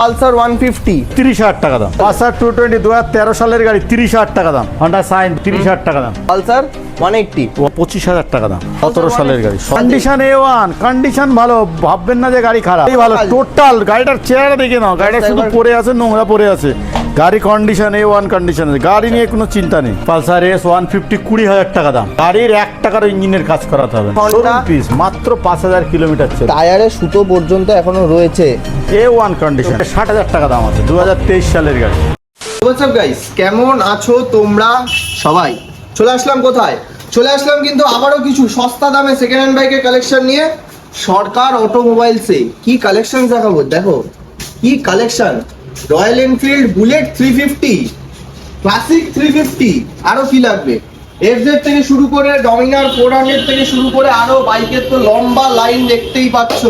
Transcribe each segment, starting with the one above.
Pulsar one fifty. তিরিশ হাজার টাকা দাম। পালসার টু টোয়েন্টি দু হাজার তেরো সালের গাড়ি তিরিশ হাজার টাকা দাম। হন্ডা সাইন তিরিশ হাজার টাকা দাম। Pulsar one eighty. পঁচিশ হাজার টাকা দাম। সতেরো সালের গাড়ি কন্ডিশন এ ওয়ান কন্ডিশন ভালো ভাববেন না যে গাড়ি খারাপ। ভালো টোটাল গাড়িটার চেহারা দেখে নাও। গাড়িটা শুধু পরে আছে নোংরা পড়ে আছে। গাড়ি কন্ডিশন এ ওয়ান কন্ডিশন গাড়ি নিয়ে কোনো চিন্তা নেই। পালসার এস ওয়ান ফিফটি কুড়ি হাজার টাকা দাম। গাড়ির এক টাকার ইঞ্জিনের কাজ করাতে হবে পিস মাত্র পাঁচ হাজার কিলোমিটার টায়ারে সুতো পর্যন্ত এখনও রয়েছে। এ ওয়ান কন্ডিশন ষাট হাজার টাকা দাম আছে। দু হাজার তেইশ সালের গাড়ি। হোয়াটসঅ্যাপ গাইস কেমন আছো তোমরা সবাই? চলে আসলাম কোথায়? চলে আসলাম কিন্তু আবারও কিছু সস্তা দামে সেকেন্ড হ্যান্ড বাইকের কালেকশন নিয়ে। সরকার অটোমোবাইলসে কি কালেকশন দেখাবো? দেখো কি collection Royal Enfield Bullet three fifty, classic three fifty আরও কি লাগবে? এফজেড থেকে শুরু করে ডমিনার ফোর হান্ড্রেড থেকে শুরু করে আরও বাইকের তো লম্বা লাইন দেখতেই পাচ্ছ।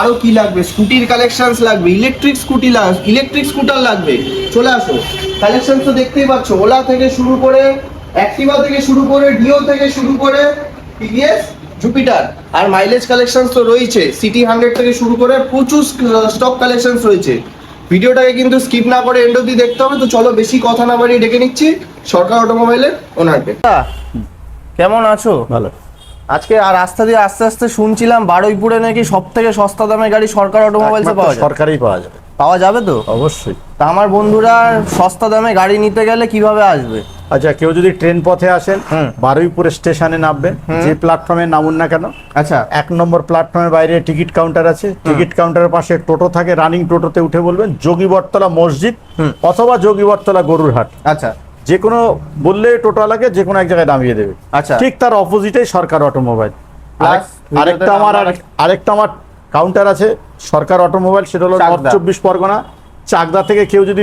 আরও কি লাগবে? স্কুটির কালেকশনস লাগবে ইলেকট্রিক স্কুটি ইলেকট্রিক স্কুটার লাগবে। চলে আসো। কালেকশন তো দেখতেই পাচ্ছ। ওলা থেকে শুরু করে অ্যাক্টিভা থেকে শুরু করে ডিও থেকে শুরু করে টিভিএস জুপিটার আর মাইলেজ কালেকশনস তো রয়েছে। সিটি হান্ড্রেড থেকে শুরু করে প্রচুর স্টক কালেকশনস রয়েছে। ভিডিওটাকে কিন্তু স্কিপ না করে এন্ড অব্দি দেখতে হবে। তো চলো বেশি কথা না বাড়িয়ে ডেকে নিচ্ছি। সরকার অটোমোবাইলের ওনারকে কেমন আছো? ভালো। আজকে আর রাস্তা দিয়ে আস্তে আস্তে শুনছিলাম বারুইপুরে নাকি সব থেকে সস্তা দামে গাড়ি সরকার অটোমোবাইলসে পাওয়া যায়। সরকারই পাওয়া যাবে। পাওয়া যাবে তো? অবশ্যই। তা আমার বন্ধুরা সস্তা দামে গাড়ি নিতে গেলে কীভাবে আসবে? আচ্ছা কেউ যদি ট্রেন পথে আসেন। বারুইপুর স্টেশনে নামবেন যে প্ল্যাটফর্মে নামুন না কেন আচ্ছা এক নম্বর প্ল্যাটফর্মের বাইরে টিকিট কাউন্টার আছে টিকিট কাউন্টারের পাশে টোটো থাকে রানিং টোটোতে উঠে বলবেন যোগীবরতলা মসজিদ হুম। অথবা যোগীবরতলা গরুর হাট আচ্ছা যে কোনো বললে টোটোওয়ালাকে যে কোনো এক জায়গায় নামিয়ে দেবে আচ্ছা। ঠিক তার অপোজিটেই সরকার অটোমোবাইল আরেকটা আমার আরেক- আরেকটা আমার কাউন্টার আছে সরকার অটোমোবাইল সেটা হলো। নর্থ চব্বিশ পরগনা চাকদা থেকে কেউ যদি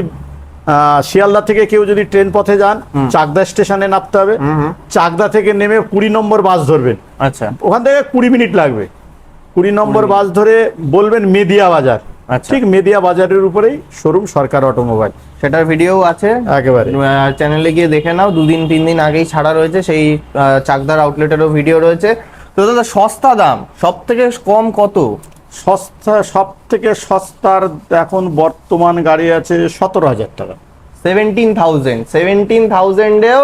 শিয়ালদা থেকে কেউ যদি ট্রেন পথে যান চাকদা স্টেশনে নামতে হবে। চাকদা থেকে নেমে কুড়ি নম্বর বাস ধরবেন। আচ্ছা। ওখান থেকে কুড়ি মিনিট লাগবে। কুড়ি নম্বর বাস ধরে বলবেন মেদিয়া বাজার। আচ্ছা। ঠিক মেদিয়া বাজারের উপরেই শোরুম সরকার অটোমোবাইল। সেটার ভিডিও আছে। একেবারে। চ্যানেলে গিয়ে দেখে নাও। দুদিন তিন দিন আগেই ছাড়া রয়েছে। সেই চাকদার আউটলেটেরও ভিডিও রয়েছে। তো দাদা সস্তা দাম সব থেকে কম কত? সস্তা সব থেকে সস্তার এখন বর্তমান গাড়ি আছে সতেরো হাজার টাকা। সেভেন্টিন থাউজেন্ড সেভেন্টিন থাউজেন্ডেও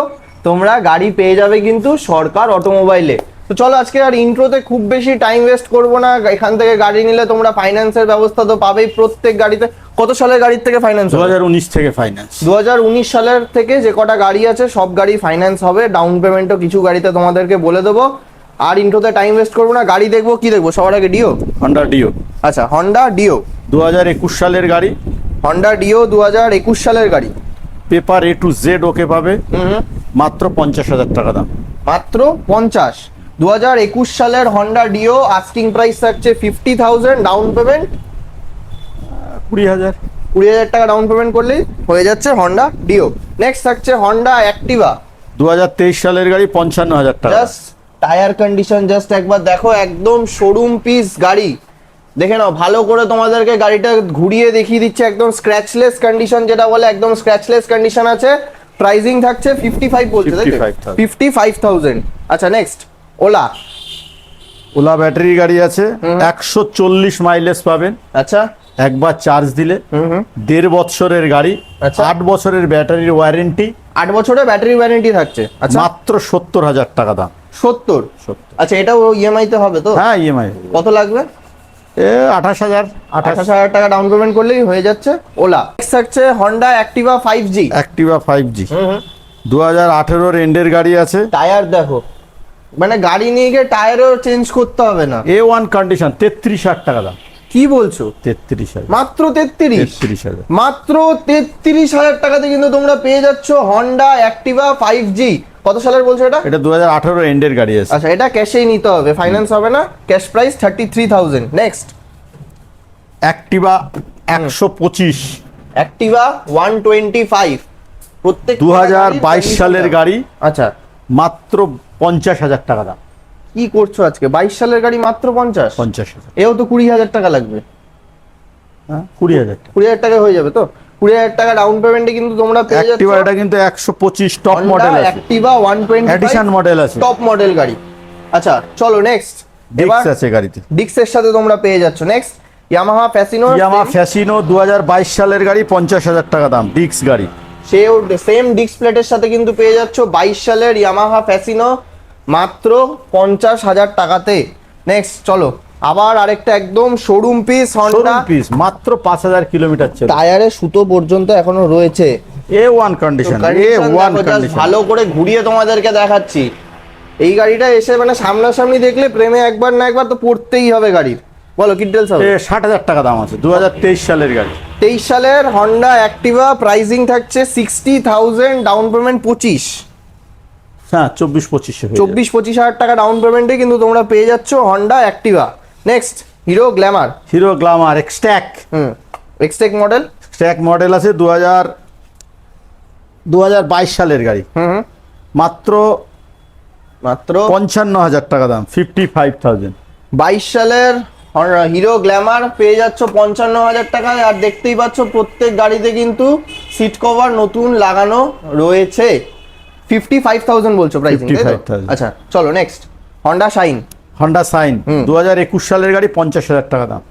তোমরা গাড়ি পেয়ে যাবে কিন্তু সরকার অটোমোবাইলে তো চলো আজকে আর ইন্ট্রোতে খুব বেশি টাইম ওয়েস্ট করব না এখান থেকে গাড়ি নিলে তোমরা ফাইন্যান্সের ব্যবস্থা তো পাবেই প্রত্যেক গাড়িতে। কত সালের গাড়ির থেকে ফাইন্যান্স দু হাজার উনিশ থেকে ফাইন্যান্স দু হাজার উনিশ সালের থেকে যে কটা গাড়ি আছে সব গাড়ি ফাইন্যান্স হবে। ডাউন পেমেন্টও কিছু গাড়িতে তোমাদেরকে বলে দেবো। আর ইন্ট্রোতে টাইম ওয়েস্ট করব না গাড়ি দেখব কি দেখব? সবার আগে ডিও হন্ডা ডিও আচ্ছা হন্ডা ডিও দু হাজার একুশ সালের গাড়ি। হন্ডা ডিও দু হাজার একুশ সালের গাড়ি। Paper A to Z okay পাবে। মাত্র পঞ্চাশ হাজার টাকা দাম। মাত্র পঞ্চাশ। দু হাজার একুশ সালের হন্ডা ডিও আস্কিং প্রাইস থাকছে ফিফটি থাউজেন্ড ডাউন পেমেন্ট কুড়ি হাজার। কুড়ি হাজার টাকা ডাউন পেমেন্ট করলেই হয়ে যাচ্ছে হন্ডা ডিও নেক্সট থাকছে হন্ডা অ্যাক্টিভা দু হাজার তেইশ সালের গাড়ি পঞ্চান্ন হাজার টাকা। টায়ার কন্ডিশন জাস্ট একবার দেখো একদম শোরুম পিস গাড়ি। দেখে নাও ভালো করে তোমাদেরকে গাড়িটা ঘুরিয়ে দেখিয়ে দিচ্ছে একদম স্ক্র্যাচলেস কন্ডিশন যেটা বলে একদম স্ক্র্যাচলেস কন্ডিশন আছে। প্রাইজিং থাকছে ফিফটি ফাইভ বলছে 55,000 ফিফটি ফাইভ থাউজেন্ড আচ্ছা নেক্সট ওলা ওলা ব্যাটারি গাড়ি আছে একশো চল্লিশ মাইলেজ পাবেন। আচ্ছা। একবার চার্জ দিলে। দেড় বছরের গাড়ি আচ্ছা। আট বছরের ব্যাটারির ওয়ারেন্টি আট বছরের ব্যাটারি ওয়ারেন্টি থাকছে। আচ্ছা। মাত্র সত্তর হাজার টাকা দাম। সত্তর? আচ্ছা এটাও ইএমআই তে হবে তো? হ্যাঁ ইএমআই কত লাগবে? এ আঠাশ হাজার। আঠাশ হাজার টাকা ডাউন পেমেন্ট করলেই হয়ে যাচ্ছে ওলা নেক্সট থাকছে Honda Activa five G Activa five G দু হাজার আঠেরোর এন্ডের গাড়ি আছে। টায়ার দেখো। মানে গাড়ি নিয়ে গিয়ে টায়ারও চেঞ্জ করতে হবে না। এ ওয়ান কন্ডিশন তেত্রিশ হাজার টাকা দাম। কি বলছো? তেত্রিশ হাজার। মাত্র তেত্রিশ? তেত্রিশ হাজার। মাত্র তেত্রিশ হাজার টাকাতে কিন্তু তোমরা পেয়ে যাচ্ছ হন্ডা অ্যাক্টিভা ফাইভ জি কত সালের বলছো এটা? এটা দু হাজার আঠেরো এন্ডের গাড়ি আছে। আচ্ছা এটা ক্যাশেই নিতে হবে ফাইন্যান্স হবে না cash price thirty three thousand next Activa একশো পঁচিশ। অ্যাক্টিভা ওয়ান টোয়েন্টি ফাইভ প্রত্যেক দু হাজার বাইশ সালের গাড়ি। আচ্ছা। মাত্র পঞ্চাশ হাজার টাকা দাম। কি করছ আজকে? বাইশ সালের গাড়ি মাত্র পঞ্চাশ? পঞ্চাশ হাজার। এও তো কুড়ি হাজার টাকা লাগবে। হ্যাঁ কুড়ি হাজার টাকা। কুড়ি হাজার টাকা হয়ে যাবে তো? কুড়ি হাজার টাকা ডাউন পেমেন্টে কিন্তু তোমরা পেয়ে যাচ্ছ। অ্যাক্টিভা এটা কিন্তু একশো পঁচিশ টপ মডেল আছে। Activa one twenty edition model আছে। টপ মডেল গাড়ি। আচ্ছা চলো নেক্সট ডিক্স আছে গাড়িতে। ডিক্সের সাথে তোমরা পেয়ে যাচ্ছ। Next Yamaha Fascino Yamaha Fascino দুহাজার বাইশ সালের গাড়ি পঞ্চাশ হাজার টাকা দাম ডিক্স গাড়ি। সেও সেম ডিস্ক প্লেটের সাথে কিন্তু পেয়ে যাচ্ছ বাইশ সালের ইয়ামাহা ফ্যাসিনো মাত্র পঞ্চাশ হাজার টাকাতে। নেক্সট চলো। আবার আরেকটা একদম শোরুম পিস হন্ডা পিস মাত্র পাঁচ হাজার কিলোমিটার চলে টায়ারে সুতো পর্যন্ত এখনও রয়েছে। A one condition A one condition ভালো করে ঘুরিয়ে তোমাদেরকে দেখাচ্ছি। এই গাড়িটা এসে মানে সামনাসামনি দেখলে প্রেমে একবার না একবার তো পড়তেই হবে গাড়ির। বলো কি ডিটেলস হবে ষাট হাজার টাকা দাম আছে দুহাজার তেইশ সালের গাড়ি। তেইশ সালের হন্ডা অ্যাক্টিভা প্রাইসিং থাকছে সিক্সটি থাউজেন্ড ডাউন পেমেন্ট পঁচিশ। হ্যাঁ চব্বিশ পঁচিশে চব্বিশ পঁচিশ হাজার টাকা ডাউন পেমেন্টে কিন্তু তোমরা পেয়ে যাচ্ছ Honda Activa next Hero Glamour Hero Glamour Xtec হুম। এক্সট্যাক মডেল স্ট্যাক মডেল আছে দু হাজার দু হাজার বাইশ সালের গাড়ি। হুম হুম। মাত্র মাত্র পঞ্চান্ন হাজার টাকা দাম ফিফটি ফাইভ থাউজেন্ড বাইশ সালের হিরো গ্ল্যামার পেয়ে যাচ্ছ পঞ্চান্ন হাজার টাকায়। আর দেখতেই পাচ্ছ প্রত্যেক গাড়িতে কিন্তু সিট কভার নতুন লাগানো রয়েছে। ফিফটি ফাইভ থাউজেন্ড বলছো প্রাইস আচ্ছা চলো next Honda Shine Honda Shine. দু সালের গাড়ি পঞ্চাশ হাজার টাকা দাম।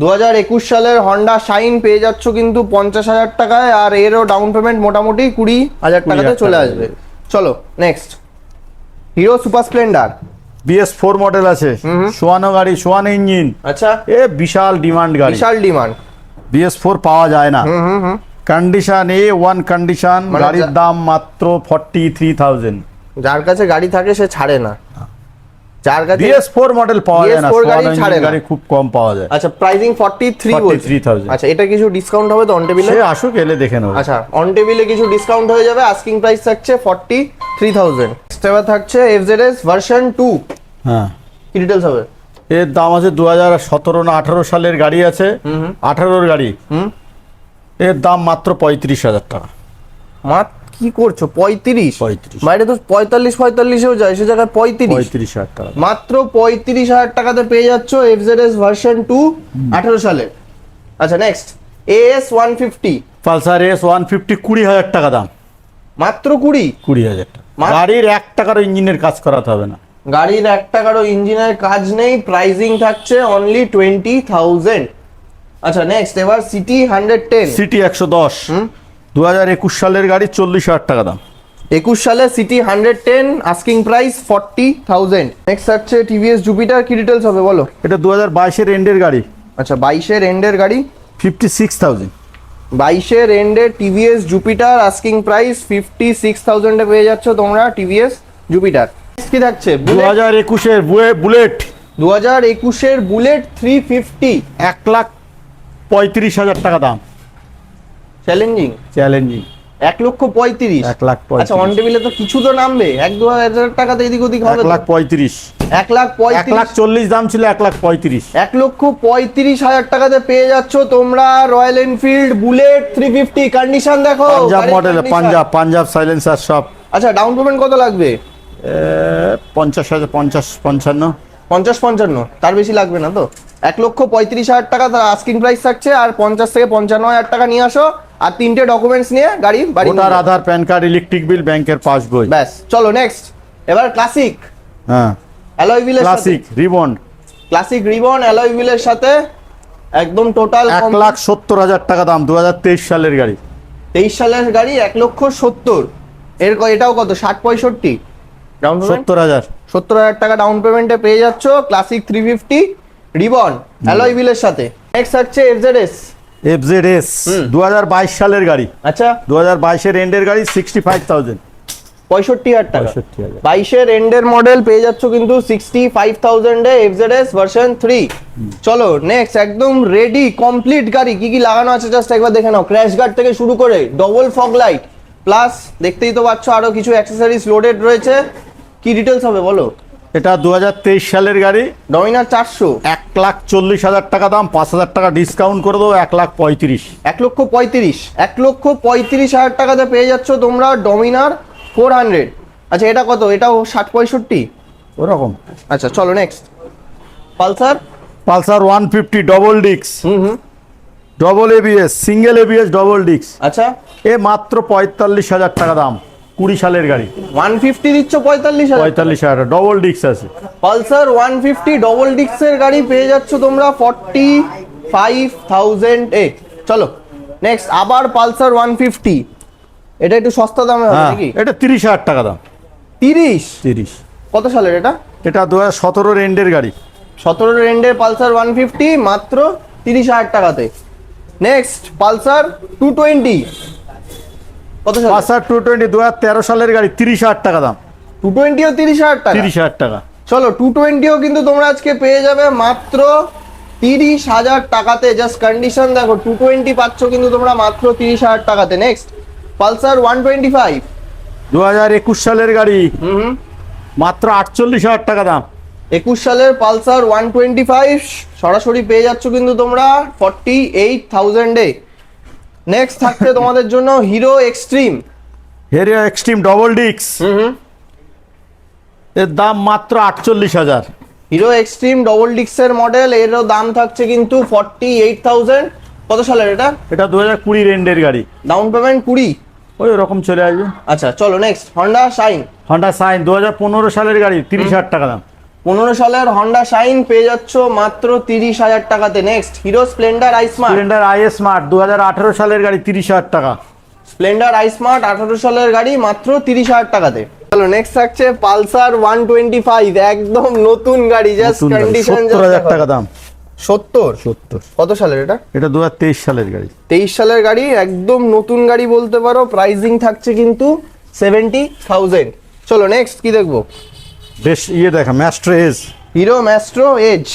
দু হাজার একুশ সালের হন্ডা শাইন পেয়ে যাচ্ছ কিন্তু পঞ্চাশ হাজার টাকায় আর এরও ডাউন পেমেন্ট মোটামুটি কুড়ি হাজার টাকাতে চলে আসবে। চলো next Hero Super Splendor BS four model আছে। সোয়ানো গাড়ি সোয়ানো ইঞ্জিন। আচ্ছা। এ বিশাল ডিমান্ড গাড়ি। বিশাল ডিমান্ড। বিএস ফোর পাওয়া যায় না। কন্ডিশন এ ওয়ান কন্ডিশন গাড়ির দাম মাত্র ফর্টি থ্রি থাউজেন্ড যার কাছে গাড়ি থাকে সে ছাড়ে না। কাছে বিএস ফোর মডেল পাওয়া যায় না BS4 গাড়ি ছাড়ে গাড়ি খুব কম পাওয়া যায়। আচ্ছা প্রাইসিং ফর্টি থ্রি 43,000 আচ্ছা এটা কিছু ডিসকাউন্ট হবে তো অন টেবিলে সে আসুক এলে দেখে নেব। আচ্ছা অন টেবিলে কিছু ডিসকাউন্ট হয়ে যাবে আস্কিং প্রাইস থাকছে ফর্টি থ্রি থাউজেন্ড এবার থাকছে এফজেডএস ভার্সন টু হ্যাঁ। কি ডিটেলস হবে? এর দাম আছে দু হাজার সতেরো না আঠারো সালের গাড়ি আছে। আঠারোর গাড়ি। হুম। এর দাম মাত্র পঁয়ত্রিশ হাজার টাকা। মাত কি করছ? পঁয়ত্রিশ। 35 বাইরে তো পঁয়তাল্লিশ পঁয়তাল্লিশেও যায় সে জায়গায় পঁয়ত্রিশ। পঁয়ত্রিশ হাজার টাকা মাত্র পঁয়ত্রিশ হাজার টাকাতে পেয়ে যাচ্ছ এফজেডএস ভার্সন টু আঠারো সালে। আচ্ছা next AS one fifty Pulsar S one fifty কুড়ি হাজার টাকা দাম। মাত্র কুড়ি? কুড়ি হাজার টাকা। গাড়ির এক টাকারও ইঞ্জিনের কাজ করাতে হবে না। গাড়ির এক টাকারও ইঞ্জিনের কাজ নেই প্রাইসিং থাকছে অনলি টোয়েন্টি থাউজেন্ড আচ্ছা নেক্সট এবার সিটি হান্ড্রেড টেন সিটি একশো দশ। দু হাজার একুশ সালের গাড়ি চল্লিশ হাজার টাকা দাম। একুশ সালে CT hundred ten asking price forty thousand next হচ্ছে টিভিএস জুপিটার কি ডিটেলস হবে বলো? এটা দু হাজার বাইশের এন্ডের গাড়ি। আচ্ছা বাইশের এন্ডের গাড়ি? ফিফটি সিক্স থাউজেন্ড বাইশের এন্ডের TVS Jupiter asking price fifty six থাউজেন্ডে পেয়ে যাচ্ছ তোমরা টিভিএস জুপিটার কি থাকছে? দু হাজার একুশের বুলেট দু হাজার একুশের বুলেট থ্রি ফিফটি এক লাখ পঁয়ত্রিশ হাজার টাকা দাম। চ্যালেঞ্জিং চ্যালেঞ্জিং এক লক্ষ পঁয়ত্রিশ? এক লাখ আচ্ছা অন টেবিলে তো কিছু তো নামবে। এক দু হাজার টাকাতে এদিক ওদিক হবে এক লাখ পঁয়ত্রিশ। এক লাখ এক পঁয়ত্রিশ লাখ চল্লিশ দাম ছিল এক লাখ পঁয়ত্রিশ। এক লক্ষ পঁয়ত্রিশ হাজার টাকাতে পেয়ে যাচ্ছ তোমরা Royal Enfield Bullet three fifty condition দেখো পাঞ্জাব মডেল। পাঞ্জাব পাঞ্জাব সাইলেন্সার সব। আচ্ছা ডাউন পেমেন্ট কত লাগবে? পঞ্চাশ হাজার পঞ্চাশ পঞ্চান্ন। পঞ্চাশ পঞ্চান্ন। তার বেশি লাগবে না তো? এক লক্ষ পঁয়ত্রিশ হাজার টাকা তার আস্কিং প্রাইস থাকছে আর পঞ্চাশ থেকে পঞ্চান্ন হাজার টাকা নিয়ে আসো। আর তিনটে ডকুমেন্টস নিয়ে গাড়ি বাড়ি voter Aadhaar PAN card electric bill ব্যাংকের পাসবই ব্যাস চলো নেক্সট এবার ক্লাসিক হ্যাঁ। অ্যালয় হুইলের Classic reborn Classic reborn alloy হুইলের সাথে একদম টোটাল এক লাখ সত্তর হাজার টাকা দাম দু হাজার তেইশ সালের গাড়ি। তেইশ সালের গাড়ি এক লক্ষ সত্তর। এর এটাও কত? ষাট পঁয়ষট্টি। ডাউন পেমেন্ট সত্তর হাজার। সত্তর হাজার টাকা ডাউন পেমেন্টে পেয়ে যাচ্ছ Classic three fifty reborn alloy হুইলের সাথে। নেক্সট হচ্ছে এফজেডএস এফ জেড এস দু হাজার বাইশ সালের গাড়ি। আচ্ছা। দু হাজার বাইশের এন্ডের গাড়ি সিক্সটি ফাইভ থাউজেন্ড পঁয়ষট্টি হাজার টাকা। বাইশের এন্ডের মডেল পেয়ে যাচ্ছ কিন্তু সিক্সটি ফাইভ থাউজেন্ডে এফজেডএস ভার্সন থ্রি চলো নেক্সট একদম রেডি কমপ্লিট গাড়ি। কি কি লাগানো আছে জাস্ট একবার দেখে নাও। ক্র্যাশ গার্ড থেকে শুরু করে ডবল ফগ লাইট প্লাস দেখতেই তো পাচ্ছ আরও কিছু অ্যাক্সেসরিজ লোডেড রয়েছে। কি ডিটেলস হবে বলো? এটা দু হাজার তেইশ সালের গাড়ি। ডমিনার চারশো। এক লাখ চল্লিশ হাজার টাকা দাম পাঁচ হাজার টাকা ডিসকাউন্ট করে দেবো এক লাখ পঁয়ত্রিশ। এক লক্ষ পঁয়ত্রিশ। এক লক্ষ পঁয়ত্রিশ হাজার টাকা টাকাতে পেয়ে যাচ্ছ তোমরা ডমিনার ফোর হান্ড্রেড। আচ্ছা এটা কত? এটাও ষাট পঁয়ষট্টি? ওরকম। আচ্ছা চলো next Pulsar? Pulsar one fifty double ডিক্স হুম হুম। Double ABS single ABS double ডিক্স আচ্ছা। এ মাত্র পঁয়তাল্লিশ হাজার টাকা দাম। কুড়ি সালের গাড়ি। ওয়ান ফিফটি দিচ্ছ পঁয়তাল্লিশ পঁয়তাল্লিশ হাজার ডবল ডিক্স আছে। পালসার ওয়ান ফিফটি ডবল ডিক্সের গাড়ি পেয়ে যাচ্ছ তোমরা ফর্টি ফাইভ থাউজেন্ড এ। চলো নেক্সট আবার পালসার ওয়ান ফিফটি এটা একটু সস্তা দামে হবে হ্যাঁ নাকি? এটা তিরিশ হাজার টাকা দাম। তিরিশ? তিরিশ। কত সালের এটা? এটা দু হাজার সতেরো রেন্ডের গাড়ি। সতেরো রেন্ডের পালসার ওয়ান ফিফটি মাত্র তিরিশ হাজার টাকাতে। নেক্সট পালসার টু টোয়েন্টি সাল? টু টোয়েন্টি দু তেরো সালের গাড়ি তিরিশ হাজার টাকা দাম। টু টোয়েন্টিও তিরিশ হাজার টাকা? তিরিশ হাজার টাকা। চলো টু টোয়েন্টিও কিন্তু তোমরা আজকে পেয়ে যাবে মাত্র তিরিশ হাজার টাকাতে। জাস্ট কন্ডিশন দেখো টু টোয়েন্টি পাচ্ছ কিন্তু তোমরা মাত্র তিরিশ হাজার টাকাতে। Next Pulsar one twenty five দু হাজার একুশ সালের গাড়ি। মাত্র আটচল্লিশ হাজার টাকা দাম। একুশ সালের পালসার ওয়ান টোয়েন্টি ফাইভ সরাসরি পেয়ে যাচ্ছ কিন্তু তোমরা ফর্টি এইট থাউজেন্ডে নেক্সট থাকছে তোমাদের জন্য হিরো এক্সট্রিম হেরিয়া এক্সট্রিম ডবল ডিক্স এর দাম মাত্র আটচল্লিশ হাজার। হিরো এক্সট্রিম ডবল ডিক্সের মডেল এরও দাম থাকছে কিন্তু ফর্টি এইট থাউজেন্ড কত সালের এটা? এটা দু হাজার কুড়ি রেন্ডের গাড়ি। ডাউন পেমেন্ট কুড়ি। ওই রকম চলে আসবে। আচ্ছা চলো next Honda Shine Honda Shine দু হাজার পনেরো সালের গাড়ি তিরিশ হাজার টাকা দাম। পনেরো সালের হন্ডা শাইন পেয়ে যাচ্ছ মাত্র তিরিশ হাজার টাকাতে। Next Hero Splendor iSmart Splendor iSmart দু হাজার আঠেরো সালের গাড়ি তিরিশ হাজার টাকা। স্প্লেন্ডার আই স্মার্ট আঠারো সালের গাড়ি মাত্র তিরিশ হাজার টাকাতে। চলো নেক্সট থাকছে পালসার ওয়ান টোয়েন্টি ফাইভ একদম নতুন গাড়ি জাস্ট কন্ডিশন হাজার টাকা দাম। সত্তর? সত্তর। কত সালের এটা? এটা দু হাজার তেইশ সালের গাড়ি। তেইশ সালের গাড়ি একদম নতুন গাড়ি বলতে পারো প্রাইসিং থাকছে কিন্তু সেভেন্টি থাউজেন্ড চলো নেক্সট কি দেখব? বেশ ইয়ে দেখা Maestro S Hero Maestro Edge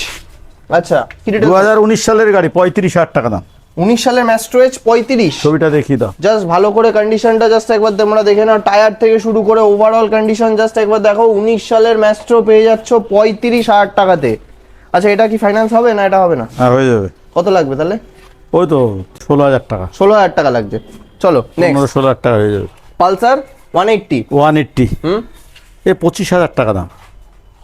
আচ্ছা দু হাজার উনিশ সালের গাড়ি পঁয়ত্রিশ হাজার টাকা দাম। উনিশ সালের ম্যাস্ট্রো এজ পঁয়ত্রিশ। ছবিটা দেখিয়ে দাও। জাস্ট ভালো করে কন্ডিশনটা জাস্ট একবার তোমরা দেখে নাও। টায়ার থেকে শুরু করে ওভারঅল কন্ডিশন জাস্ট একবার দেখো। উনিশ সালের ম্যাস্ট্রো পেয়ে যাচ্ছ পঁয়ত্রিশ হাজার টাকাতে। আচ্ছা এটা কি ফাইন্যান্স হবে না এটা হবে না? হ্যাঁ হয়ে যাবে। কত লাগবে তাহলে? ওই তো ষোলো হাজার টাকা। ষোলো হাজার টাকা লাগছে। চলো নেক্সট ষোলো হাজার টাকা হয়ে যাবে। Pulsar one eighty one eighty হুম? এ পঁচিশ হাজার টাকা দাম।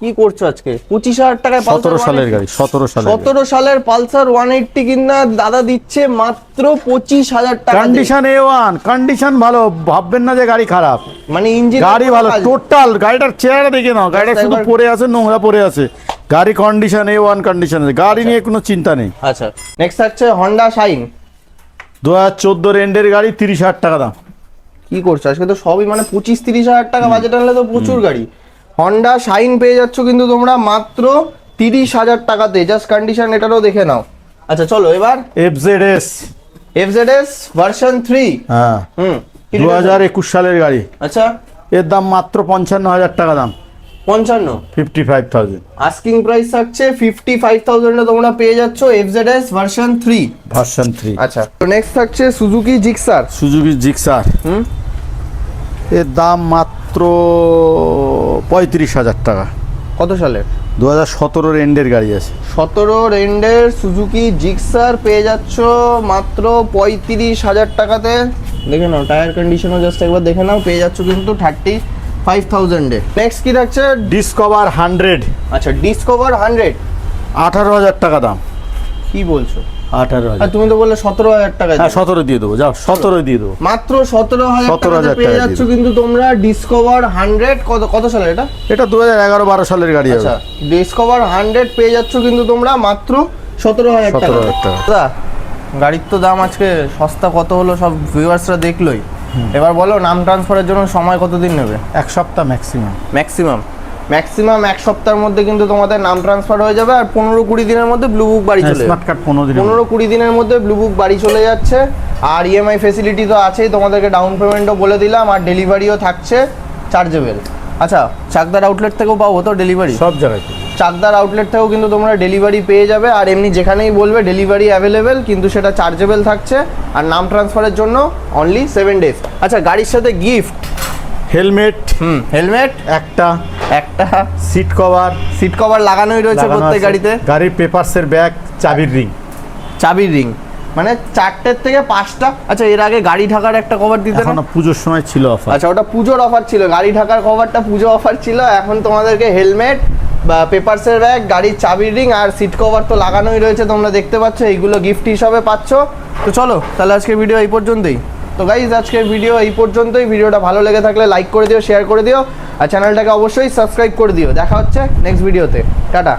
কি করছ আজকে? পঁচিশ হাজার টাকায় সতেরো সালের গাড়ি সতেরো সালের সতেরো সালের পালসার ওয়ান এইটটি কিনা দাদা দিচ্ছে মাত্র পঁচিশ হাজার টাকা কন্ডিশন এ ওয়ান কন্ডিশন ভালো ভাববেন না যে গাড়ি খারাপ। মানে ইঞ্জিন গাড়ি ভালো টোটাল গাড়িটার চেহারা দেখে নাও গাড়িটা শুধু একবার- পড়ে আছে নোংরা পড়ে আছে। গাড়ি কন্ডিশন এ ওয়ান কন্ডিশন আছে গাড়ি নিয়ে কোনো চিন্তা নেই। আচ্ছা নেক্সট থাকছে হন্ডা শাইন দু হাজার চোদ্দ রেন্ডের গাড়ি তিরিশ হাজার টাকা দাম। কি করছ? আজকে তো সবই মানে পঁচিশ তিরিশ হাজার টাকা বাজেট আনলে তো প্রচুর গাড়ি। হন্ডা শাইন পেয়ে যাচ্ছ কিন্তু তোমরা মাত্র তিরিশ হাজার টাকাতে। জাস্ট কন্ডিশন এটারও দেখে নাও। আচ্ছা চলো এবার F Z S F Z S version three হ্যাঁ। হুম দু হাজার একুশ সালের গাড়ি। আচ্ছা। এর দাম মাত্র পঞ্চান্ন হাজার টাকা দাম। পঞ্চান্ন। Fifty five thousand asking price থাকছে ফিফটি ফাইভ থাউজেন্ডে তোমরা পেয়ে যাচ্ছ F Z S version three version three আচ্ছা তো নেক্সট থাকছে সুজুকি জিক্সার সুজুকি জিক্সার হুম? এর দাম মাত্র পঁয়ত্রিশ হাজার টাকা। কত সালের? দু হাজার সতেরোর এন্ডের গাড়ি আছে। সতেরো রেন্ডের সুজুকি জিক্সার পেয়ে যাচ্ছ মাত্র পঁয়ত্রিশ হাজার টাকাতে। দেখে নাও টায়ার কন্ডিশনও জাস্ট একবার দেখে নাও পেয়ে যাচ্ছ কিন্তু থার্টি ফাইভ থাউজেন্ডে নেক্সট কি থাকছে? ডিসকভার হান্ড্রেড আচ্ছা ডিসকভার হান্ড্রেড আঠারো হাজার টাকা দাম। কি বলছো? আঠারো আর হাজার তুমি তো বললে সতেরো হাজার টাকা হ্যাঁ সতেরো দিয়ে দেবো যাও সতেরো দিয়ে দেবো। মাত্র সতেরো হাজার 17,000 টাকাতে পেয়ে যাচ্ছ কিন্তু তোমরা ডিসকভার হান্ড্রেড কত কত সালের এটা? এটা দু হাজার এগারো বারো সালের গাড়ি আচ্ছা ডিসকভার হান্ড্রেড পেয়ে যাচ্ছ কিন্তু তোমরা মাত্র সতেরো হাজার টাকা। 17,000 টাকা। গাড়ির তো দাম আজকে সস্তা কত হলো সব ভিউয়ার্সরা দেখলোই। এবার বলো নাম ট্রান্সফারের জন্য সময় কতদিন নেবে? এক সপ্তাহ ম্যাক্সিমাম ম্যাক্সিমাম ম্যাক্সিমাম এক সপ্তাহের মধ্যে কিন্তু তোমাদের নাম ট্রান্সফার হয়ে যাবে আর পনেরো কুড়ি দিনের মধ্যে ব্লু বুক বাড়ি চলে স্মার্ট কার্ড পনেরো দিন পনেরো কুড়ি দিনের মধ্যে ব্লু বুক বাড়ি চলে যাচ্ছে আর ইএমআই ফেসিলিটি তো আছেই তোমাদেরকে ডাউন পেমেন্টও বলে দিলাম আর ডেলিভারিও থাকছে চার্জেবল আচ্ছা চাকদার আউটলেট থেকেও পাবো তো ডেলিভারি সব জায়গায় চাকদার আউটলেট থেকেও কিন্তু তোমরা ডেলিভারি পেয়ে যাবে। আর এমনি যেখানেই বলবে ডেলিভারি অ্যাভেলেবেল কিন্তু সেটা চার্জেবল থাকছে। আর নাম ট্রান্সফারের জন্য অনলি সেভেন ডেজ আচ্ছা গাড়ির সাথে গিফট হেলমেট হুম হেলমেট একটা। একটা। সিট কভার সিট কভার লাগানোই রয়েছে প্রত্যেক গাড়িতে। গাড়ির পেপার্সের ব্যাগ চাবির রিং চাবির রিং মানে চারটের থেকে পাঁচটা। আচ্ছা এর আগে গাড়ি ঢাকার একটা কভার দিতে না? পুজোর সময় ছিল অফার আচ্ছা ওটা পুজোর অফার ছিল। গাড়ি ঢাকার কভারটা পুজো অফার ছিল। এখন তোমাদেরকে হেলমেট বা পেপারসের ব্যাগ গাড়ির চাবির রিং আর সিট কভার তো লাগানোই রয়েছে তোমরা দেখতে পাচ্ছ। এইগুলো গিফট হিসাবে পাচ্ছ। তো চলো তাহলে আজকের ভিডিও এই পর্যন্তই। তো গাইজ আজকের ভিডিও এই পর্যন্তই। ভিডিওটা ভালো লেগে থাকলে লাইক করে দিও শেয়ার করে দিও। আর চ্যানেলটাকে অবশ্যই সাবস্ক্রাইব করে দিও। দেখা হচ্ছে নেক্সট ভিডিওতে টাটা।